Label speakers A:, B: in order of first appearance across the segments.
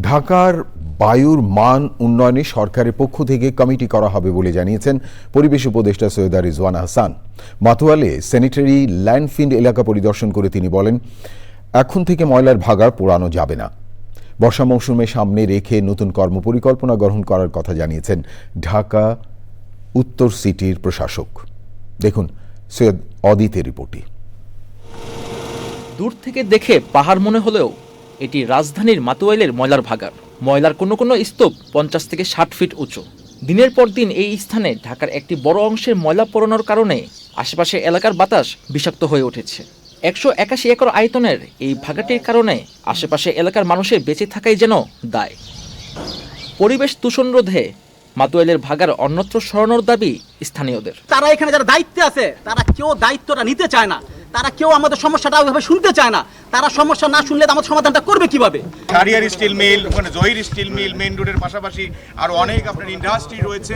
A: ঢাকার বায়ুর মান উন্নয়নে সরকারের পক্ষ থেকে কমিটি করা হবে বলে জানিয়েছেন পরিবেশ উপদেষ্টা সৈয়দা রিজওয়ান হাসান। মাতোয়ালে স্যানিটারি ল্যান্ডফিল্ড এলাকা পরিদর্শন করে তিনি বলেন, এখন থেকে ময়লার ভাগাড় পোড়ানো যাবে না। বর্ষা মৌসুমে সামনে রেখে নতুন কর্মপরিকল্পনা গ্রহণ করার কথা জানিয়েছেন ঢাকা উত্তর সিটির প্রশাসক। দেখুন সৈয়দ অদিতের রিপোর্টে
B: দূর থেকে দেখে পাহাড় মনে হলেও এটি রাজধানীর মাতুয়াইলের ময়লার ভাগার ময়লার কোনো কোনো স্তূপ পঞ্চাশ থেকে ষাট ফিট উঁচু। দিনের পর দিন এই স্থানে ঢাকার একটি বড় অংশের ময়লা পড়ানোর কারণে আশেপাশে এলাকার বাতাস বিষাক্ত হয়ে উঠেছে। একশো একাশি একর আয়তনের এই ভাগাটির কারণে আশেপাশে এলাকার মানুষের বেঁচে থাকাই যেন দায়। পরিবেশ দূষণ রোধে মাতুয়াইলের ভাগার অন্যত্র সরানোর দাবি স্থানীয়দের।
C: তারা এখানে যারা দায়িত্বে আছে, তারা কেউ দায়িত্বটা নিতে চায় না। তারা কেউ আমাদের সমস্যাটা ওইভাবে শুনতে চায় না। তারা সমস্যা না শুনলে আমাদের সমাধানটা করবে কীভাবে?
D: কারিয়ার স্টিল মিল ওখানে জহির স্টিল মিল মেইন রোডের পাশাপাশি আরও অনেক আপনার ইন্ডাস্ট্রি রয়েছে।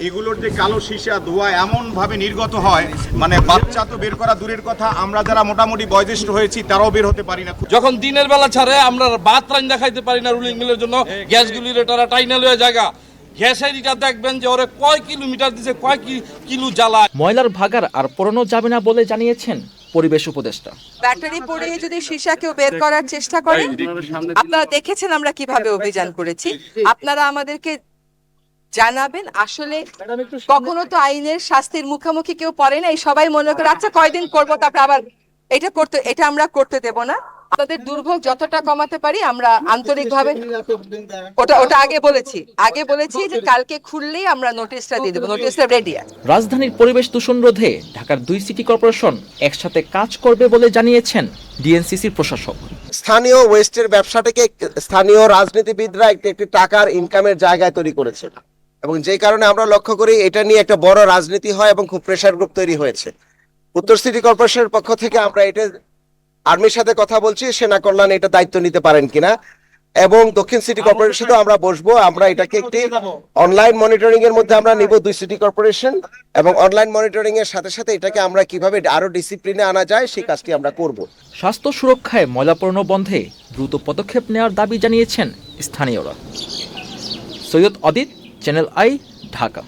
D: এগুলোর যে কালো সীসা ধোঁয়া এমনভাবে নির্গত হয় মানে বাচ্চা তো বের করা দূরের কথা আমরা যারা মোটামুটি বয়োজ্যেষ্ঠ হয়েছি তারাও বের হতে পারি না।
E: যখন দিনের বেলা ছাড়ে আমরা বাত রান দেখাইতে পারি না রুলিং মিলের জন্য। গ্যাসগুলির তারা টাইনা লয়ে জায়গা। গ্যাসের এটা দেখবেন যে ওরে কয় কিলোমিটার দিছে কয় কি- কিলো জ্বালা
B: ময়লার ভাগার আর পড়ানো যাবে না বলে জানিয়েছেন পরিবেশ উপদেষ্টা।
F: ব্যাটারি পড়িয়ে যদি সীসা কেউ বের করার চেষ্টা করে আপনারা দেখেছেন আমরা কীভাবে অভিযান করেছি। আপনারা আমাদেরকে জানাবেন আসলে কখনো তো আইনের শাস্তির মুখোমুখি কেউ পড়ে না এই সবাই মনে করে আচ্ছা কয়দিন করব তারপরে আবার এটা করতে এটা আমরা করতে দেব না। আপনাদের দুর্ভোগ যতটা কমাতে পারি আমরা আন্তরিকভাবে ওটা ওটা আগে বলেছি। আগে বলেছি যে কালকে খুললেই আমরা নোটিশটা দিয়ে দেবো। নোটিশটা রেডি আছে।
B: রাজধানীর পরিবেশ দূষণ রোধে ঢাকার দুই সিটি কর্পোরেশন একসাথে কাজ করবে বলে জানিয়েছেন ডিএনসিসির প্রশাসক।
G: স্থানীয় ওয়েস্টের ব্যবসাটাকে স্থানীয় রাজনীতিবিদরা একটি একটি টাকার ইনকামের জায়গায় তৈরি করেছে এবং যে কারণে আমরা লক্ষ্য করি এটা নিয়ে একটা বড় রাজনীতি হয় এবং খুব প্রেশার গ্রুপ তৈরি হয়েছে। উত্তর সিটি কর্পোরেশনের পক্ষ থেকে আমরা এটা আর্মির সাথে কথা বলছি সেনা কল্যাণ এটা দায়িত্ব নিতে পারেন কিনা। এবং দক্ষিণ সিটি কর্পোরেশন সাথেও আমরা বসবো আমরা এটাকে একটি অনলাইন মনিটরিং এর মধ্যে আমরা নিব দুই সিটি কর্পোরেশন। এবং অনলাইন মনিটরিং এর সাথে সাথে এটাকে আমরা কীভাবে আরও ডিসিপ্লিনে আনা যায় সেই কাজটি আমরা করব।
B: স্বাস্থ্য সুরক্ষায় ময়লাপূর্ণ বন্ধে দ্রুত পদক্ষেপ নেওয়ার দাবি জানিয়েছেন স্থানীয়রা। Syed Adit channel I Dhaka.